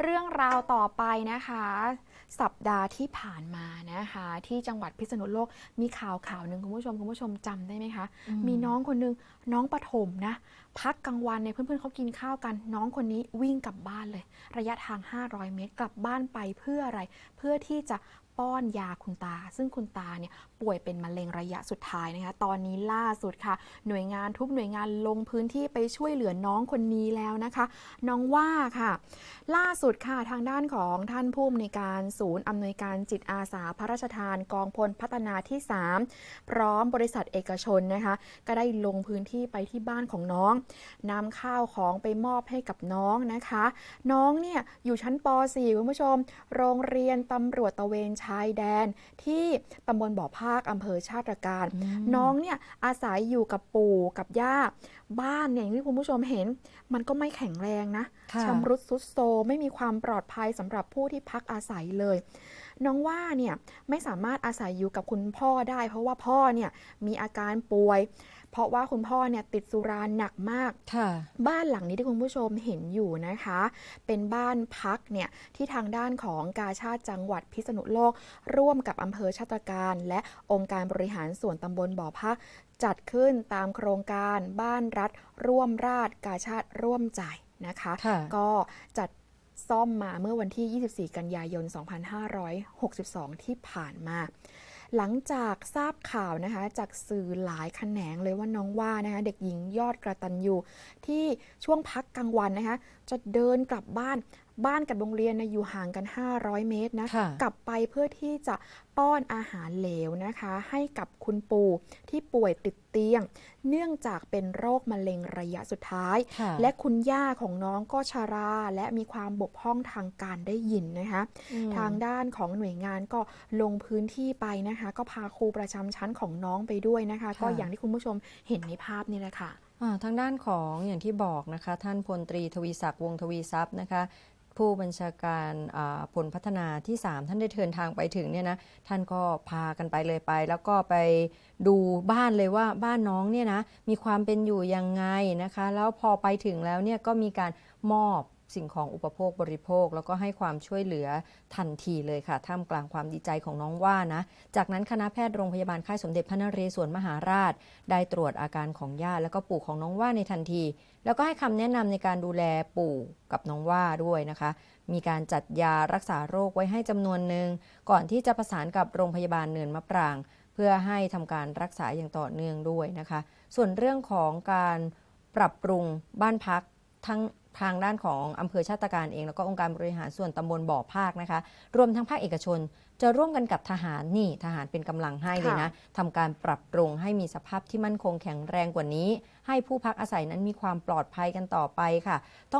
เรื่องราวต่อไปนะคะ สัปดาห์ที่ผ่านมานะคะ ที่จังหวัดพิษณุโลกมีข่าวข่าวหนึ่งคุณผู้ชมคุณผู้ชมจำได้ไหมคะมีน้องคนหนึงน้องประถมนะ พักกลางวันเนี่ยเพื่อนๆเขากินข้าวกัน น้องคนนี้วิ่งกลับบ้านเลย ระยะทาง 500 เมตรกลับบ้านไปเพื่ออะไร เพื่อที่จะป้อนยาคุณตา ซึ่งคุณตาเนี่ยป่วยเป็นมะเร็งระยะสุดท้ายนะคะ ตอนนี้ล่าสุดค่ะ หน่วยงานทุกหน่วยงานลงพื้นที่ไปช่วยเหลือน้องคนนี้แล้วนะคะ น้องว่าค่ะ ล่าสุดค่ะทางด้านของท่านผู้อำนวยการศูนย์อำนวยการจิตอาสาพระราชทานกองพลพัฒนาที่ 3 พร้อมบริษัทเอกชนนะคะก็ได้ลงพื้นที่ไปที่บ้านของน้องนำข้าวของไปมอบให้กับน้องนะคะ น้องเนี่ยอยู่ชั้นป .4 คุณผู้ชม โรงเรียนตำรวจตระเวนชายแดน ที่ตำบลบ่อภาคอำเภอชาติตรการ น้องเนี่ยอาศัยอยู่กับปู่กับย่าบ้านเนี่ยอย่างที่คุณผู้ชมเห็น มันก็ไม่แข็งแรงนะค่ะชำรุดทรุดโทรมไม่มีความปลอดภัยสำหรับผู้ที่พักอาศัยเลยน้องว่าเนี่ยไม่สามารถอาศัยอยู่กับคุณพ่อได้ เพราะว่าพ่อเนี่ยมีอาการป่วย เพราะว่าคุณพ่อเนี่ยติดสุราหนักมากค่ะบ้านหลังนี้ที่คุณผู้ชมเห็นอยู่นะคะ เป็นบ้านพักเนี่ยที่ทางด้านของกาชาติจังหวัดพิษณุโลก ร่วมกับอำเภอชาตการ และองค์การบริหารส่วนตำบลบ่อพักจัดขึ้นตามโครงการบ้านรัฐ ร่วมราชกาชาติร่วมใจนะคะค่ะก็จัด ซ่อมมาเมื่อวันที่ 24 กันยายน 2562 ที่ผ่านมา หลังจากทราบข่าวนะคะจากสื่อหลายแขนงเลยว่าน้องว่านะคะเด็กหญิงยอดกระตันยูที่ช่วงพักกลางวันนะคะจะเดินกลับบ้านบ้านกับโรงเรียนนะอยู่ห่างกัน 500 เมตรนะค่ะกลับไปเพื่อที่จะป้อนอาหารเหลวนะคะ ให้กับคุณปู่ที่ป่วยติดเตียง เนื่องจากเป็นโรคมะเร็งระยะสุดท้ายค่ะและคุณย่าของน้องก็ชารา และมีความบกพร่องทางการได้ยินนะคะอืมทางด้านของหน่วยงานก็ลงพื้นที่ไปนะคะ ก็พาครูประจำชั้นของน้องไปด้วยนะคะก็อย่างที่คุณผู้ชมเห็นในภาพนี่แหละค่ะอ่าทางด้านของอย่างที่บอกนะคะ ท่านพลตรีทวีศักดิ์วงศ์ทวีทรัพย์นะคะ ผู้บัญชาการผลพัฒนาที่ 3 ท่านได้เดินทางไปถึงเนี่ยนะท่านก็พากันไปเลยไป แล้วก็ไปดูบ้านเลยว่าบ้านน้องเนี่ยนะมีความเป็นอยู่ยังไงนะคะ แล้วพอไปถึงแล้วเนี่ยก็มีการมอบ สิ่งของอุปโภคบริโภค แล้วก็ให้ความช่วยเหลือทันทีเลยค่ะ ท่ามกลางความดีใจของน้องว่านะ จากนั้นคณะแพทย์โรงพยาบาลค่ายสมเด็จพระนเรศวรมหาราช ได้ตรวจอาการของญาแล้วก็ปู่ของน้องว่าในทันที แล้วก็ให้คำแนะนำในการดูแลปู่กับน้องว่าด้วยนะคะ มีการจัดยารักษาโรคไว้ให้จำนวนหนึ่งก่อนที่จะประสานกับโรงพยาบาลเนินมะปราง เพื่อให้ทำการรักษาอย่างต่อเนื่องด้วยนะคะ ส่วนเรื่องของการปรับปรุงบ้านพักทั้ง ทางด้านของอำเภอชาติการเอง แล้วก็องค์การบริหารส่วนตำบลบ่อภาคนะคะ รวมทั้งภาคเอกชน จะร่วมกันกับทหารนี่ทหารเป็นกำลังให้เลยนะทำการปรับปรุงให้มีสภาพที่มั่นคงแข็งแรงกว่านี้ ให้ผู้พักอาศัยนั้นมีความปลอดภัยกันต่อไปค่ะต้อง